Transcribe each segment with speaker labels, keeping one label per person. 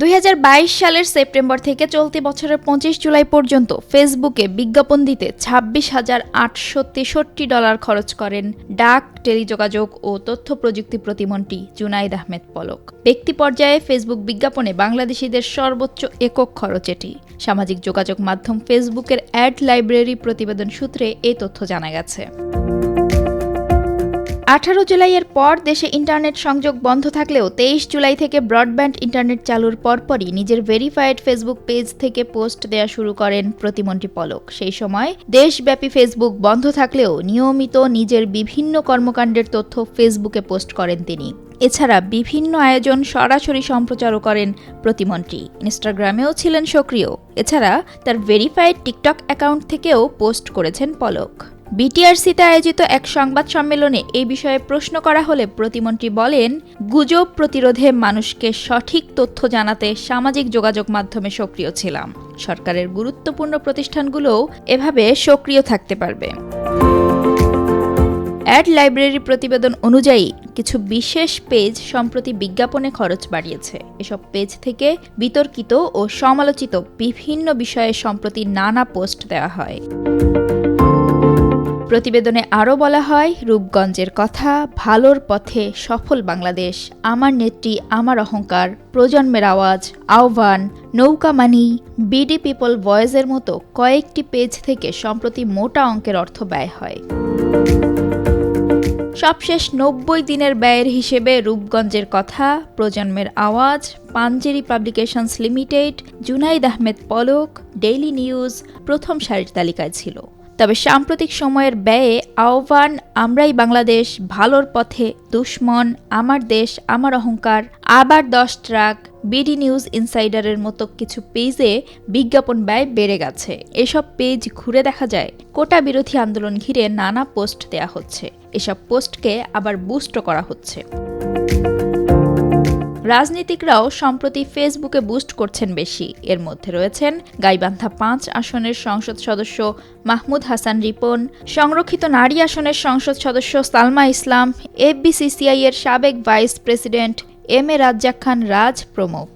Speaker 1: দুই হাজার বাইশ সালের সেপ্টেম্বর থেকে চলতি বছরের পঁচিশ জুলাই পর্যন্ত ফেসবুকে বিজ্ঞাপন দিতে ছাব্বিশ হাজার আটশো তেষট্টি ডলার খরচ করেন ডাক, টেলিযোগাযোগ ও তথ্য প্রযুক্তি প্রতিমন্ত্রী জুনাইদ আহমেদ পলক। ব্যক্তি পর্যায়ে ফেসবুক বিজ্ঞাপনে বাংলাদেশিদের সর্বোচ্চ একক খরচ এটি। সামাজিক যোগাযোগ মাধ্যম ফেসবুকের অ্যাড লাইব্রেরি প্রতিবেদন সূত্রে এই তথ্য জানা গেছে। আঠারো জুলাইয়ের পর দেশে ইন্টারনেট সংযোগ বন্ধ থাকলেও তেইশ জুলাই থেকে ব্রডব্যান্ড ইন্টারনেট চালুর পরপরই নিজের ভেরিফাইড ফেসবুক পেজ থেকে পোস্ট দেয়া শুরু করেন প্রতিমন্ত্রী পলক। সেই সময় দেশব্যাপী ফেসবুক বন্ধ থাকলেও নিয়মিত নিজের বিভিন্ন কর্মকাণ্ডের তথ্য ফেসবুকে পোস্ট করেন তিনি। এছাড়া বিভিন্ন আয়োজন সরাসরি সম্প্রচারও করেন প্রতিমন্ত্রী। ইনস্টাগ্রামেও ছিলেন সক্রিয়। এছাড়া তার ভেরিফাইড টিকটক অ্যাকাউন্ট থেকেও পোস্ট করেছেন পলক। বিটিআরসিতে আয়োজিত এক সংবাদ সম্মেলনে এই বিষয়ে প্রশ্ন করা হলে প্রতিমন্ত্রী বলেন, গুজব প্রতিরোধে মানুষকে সঠিক তথ্য জানাতে সামাজিক যোগাযোগ মাধ্যমে সক্রিয় ছিলাম। সরকারের গুরুত্বপূর্ণ প্রতিষ্ঠানগুলোও এভাবে সক্রিয় থাকতে পারবে। অ্যাড লাইব্রেরি প্রতিবেদন অনুযায়ী, কিছু বিশেষ পেজ সম্প্রতি বিজ্ঞাপনে খরচ বাড়িয়েছে। এসব পেজ থেকে বিতর্কিত ও সমালোচিত বিভিন্ন বিষয়ে সম্প্রতি নানা পোস্ট দেওয়া হয়। প্রতিবেদনে আরও বলা হয়, রূপগঞ্জের কথা, ভালোর পথে সফল বাংলাদেশ, আমার নেত্রী, আমার অহংকার, প্রজন্মের আওয়াজ, আহ্বান, নৌকা মানি, বিডি পিপল ভয়েসের মতো কয়েকটি পেজ থেকে সম্প্রতি মোটা অঙ্কের অর্থ ব্যয় হয়। সবশেষ নব্বই দিনের ব্যয়ের হিসেবে রূপগঞ্জের কথা, প্রজন্মের আওয়াজ, Panjeree publications limited, Junaid Ahmed Palak, Daily News, প্রথম সারির তালিকায় ছিল। তবে সাম্প্রতিক সময়ের ব্যয়ে আহ্বান, আমরাই বাংলাদেশ, ভালোর পথে দুশ্মন, আমার দেশ, আমার অহংকার, আবার দশ ট্রাক, বিডি নিউজ ইনসাইডারের মতো কিছু পেজে বিজ্ঞাপন ব্যয় বেড়ে গেছে। এসব পেজ ঘুরে দেখা যায়, কোটা বিরোধী আন্দোলন ঘিরে নানা পোস্ট দেয়া হচ্ছে। এসব পোস্টকে আবার বুস্ট করা হচ্ছে। রাজনীতিকরাও সম্প্রতি ফেসবুকে বুস্ট করছেন বেশি। এর মধ্যে রয়েছেন গাইবান্ধা পাঁচ আসনের সংসদ সদস্য মাহমুদ হাসান রিপন, সংরক্ষিত নারী আসনের সংসদ সদস্য সালমা ইসলাম এফবিসিসিআই এর সাবেক vice president M A Razzak Khan Raj প্রমুখ।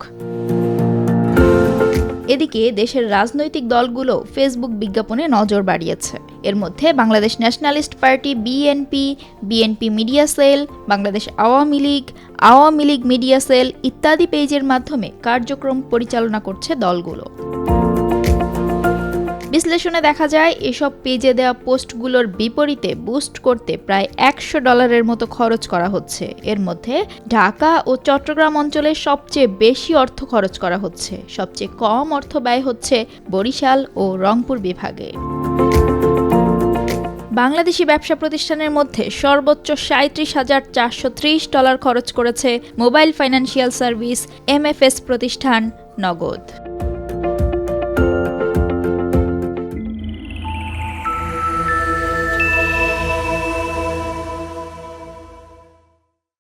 Speaker 1: এদিকে দেশের রাজনৈতিক দলগুলো ফেসবুক বিজ্ঞাপনে নজর বাড়িয়েছে। এর মধ্যে Bangladesh Nationalist Party, BNP BNP media cell, Bangladesh Awami League Awami League media cell ইত্যাদি পেজের মাধ্যমে কার্যক্রম পরিচালনা করছে দলগুলো। বিশ্লেষণে দেখা যায়, এসব পেজে দেওয়া পোস্টগুলোর বিপরীতে বুস্ট করতে প্রায় একশো ডলারের মতো খরচ করা হচ্ছে। এর মধ্যে ঢাকা ও চট্টগ্রাম অঞ্চলে সবচেয়ে বেশি অর্থ খরচ করা হচ্ছে। সবচেয়ে কম অর্থ ব্যয় হচ্ছে বরিশাল ও রংপুর বিভাগে। বাংলাদেশি ব্যবসা প্রতিষ্ঠানের মধ্যে সর্বোচ্চ সাঁত্রিশ হাজার চারশো ত্রিশ ডলার খরচ করেছে মোবাইল ফাইন্যান্সিয়াল সার্ভিস, এমএফএস প্রতিষ্ঠান নগদ।